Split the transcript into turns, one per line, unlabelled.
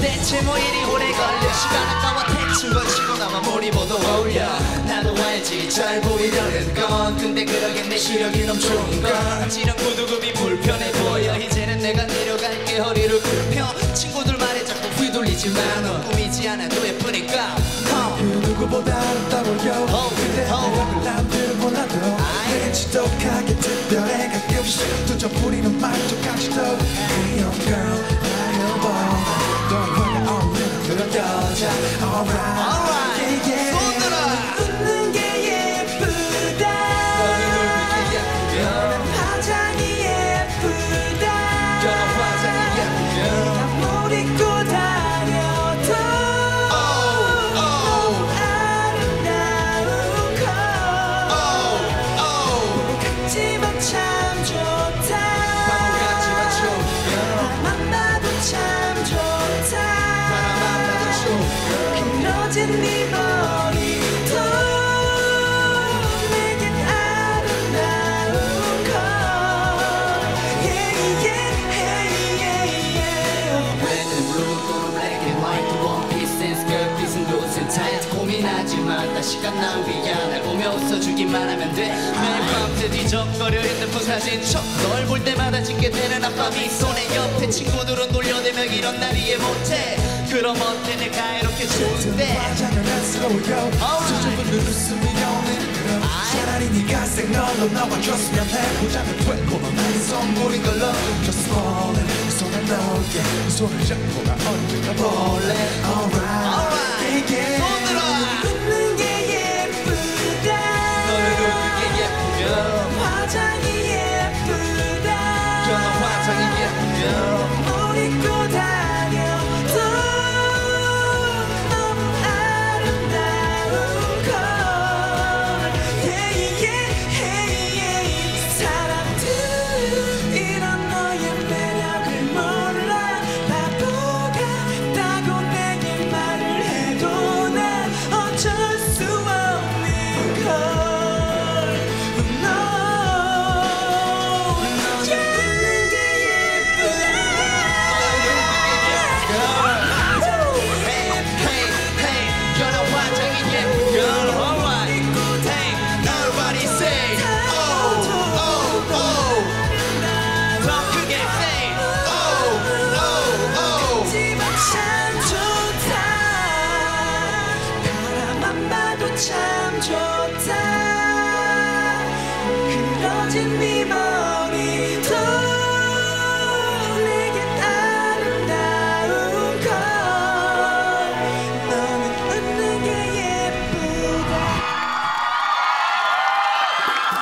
대체 뭐 이리 오래 걸려? 시간 아까워 대충 거치고 나만 모두 어울려. 나도 알지 잘 보이려는 건. 근데 그러겠네 시력이 넘쳐온 건. 지령 구두굽이 불편해 보여. 이제는 내가 내려갈게 허리를 굽혀. 친구들 말에 자꾸 휘둘리지만 꾸미지 않아도 예쁘니까. 어.
그 누구보다 아름다워요
어,
근데
어.
매력을 남들은 몰라도
아이.
내겐 지독하게 특별해. 가끔씩 Alright.
시간 낭비야. 날 보며 웃어주기만 하면 돼. 매일 밤새 뒤적거려 사진 척널 볼 때마다 짓게 되는 아빠 미소 내 옆에 친구들은 놀려대며 이런 날 이해 못해. 그럼 어때? 내가 이렇게 좋은데?
화장을 안쓰러워요 수줍은 웃음이 오는 그럼 차라리 네가 생얼로 나와줬으면 해보자면 되고 넌 나의 선물인 걸로. Just falling 손을 넣을게 그 손을 잡고 나 언젠가 볼래? Alright.
Alright.
yeah, yeah. Yeah. 참 좋다. 그러진 네 머리